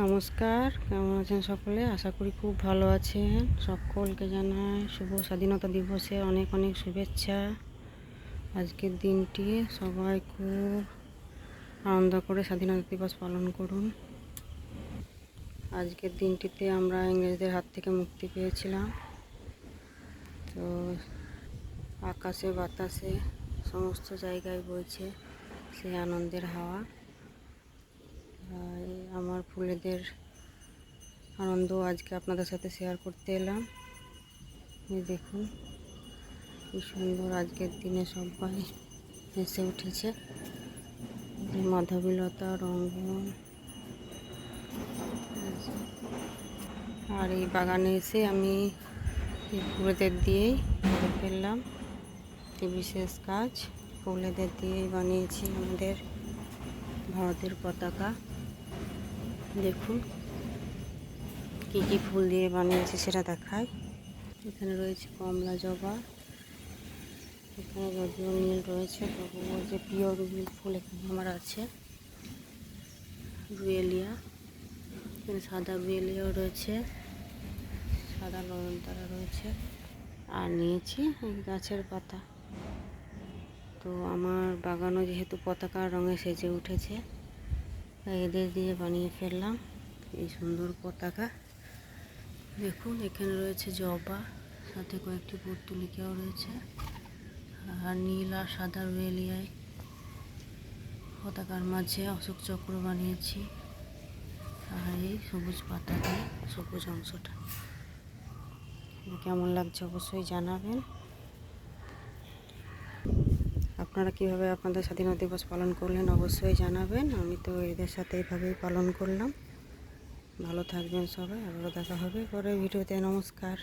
নমস্কার, কেমন আছেন সকলে? আশা করি খুব ভালো আছেন। সকলকে জানাই শুভ স্বাধীনতা দিবসে অনেক অনেক শুভেচ্ছা। আজকের দিনটি সবাই খুব আনন্দ করে স্বাধীনতা দিবস পালন করুন। আজকের দিনটিতে আমরা ইংরেজদের হাত থেকে মুক্তি পেয়েছিলাম। তো আকাশে বাতাসে সমস্ত জায়গায় বইছে সেই আনন্দের হাওয়া। আমার ফুলেদের আনন্দ আজকে আপনাদের সাথে শেয়ার করতে এলাম। দেখুন, কি সুন্দর আজকের দিনে সবাই হেসে উঠেছে। মাধবীলতা, রঙ্গন। আর এই বাগানে এসে আমি ফুলেদের দিয়েই করে ফেললাম। একটি বিশেষ কাজ, ফুলেদের দিয়েই বানিয়েছি আমাদের ভারতের পতাকা। দেখুন, কি কি ফুল দিয়ে বানিয়েছে সেটা দেখায় এখানে রয়েছে কমলা জবা, এখানে যদিও নীল রয়েছে তবুও যে পিওর নীল ফুল এখানে আমার আছে। রুয়েলিয়া এখানে সাদা রুয়েলিয়াও রয়েছে, সাদা নয়নতারা রয়েছে, আর নিয়েছি গাছের পাতা। তো আমার বাগানও যেহেতু পতাকার রঙে সেজে উঠেছে এদের দিয়ে বানিয়ে ফেললাম। এই সুন্দর পতাকা। দেখুন, এখানে রয়েছে জবা, সাথে কয়েকটি পর্তুলিকাও রয়েছে। আর নীল আর সাদা রেলিয়ায় পতাকার মাঝে অশোক চক্র বানিয়েছি। আর এই সবুজ পাতা দিয়ে, সবুজ অংশটা। কেমন লাগছে অবশ্যই জানাবেন। আপনারা কীভাবে আপনাদের স্বাধীনতা দিবস পালন করলেন অবশ্যই জানাবেন। আমি তো এদের সাথে এইভাবেই পালন করলাম। ভালো থাকবেন সবাই, আবারও দেখা হবে পরে ভিডিওতে। নমস্কার।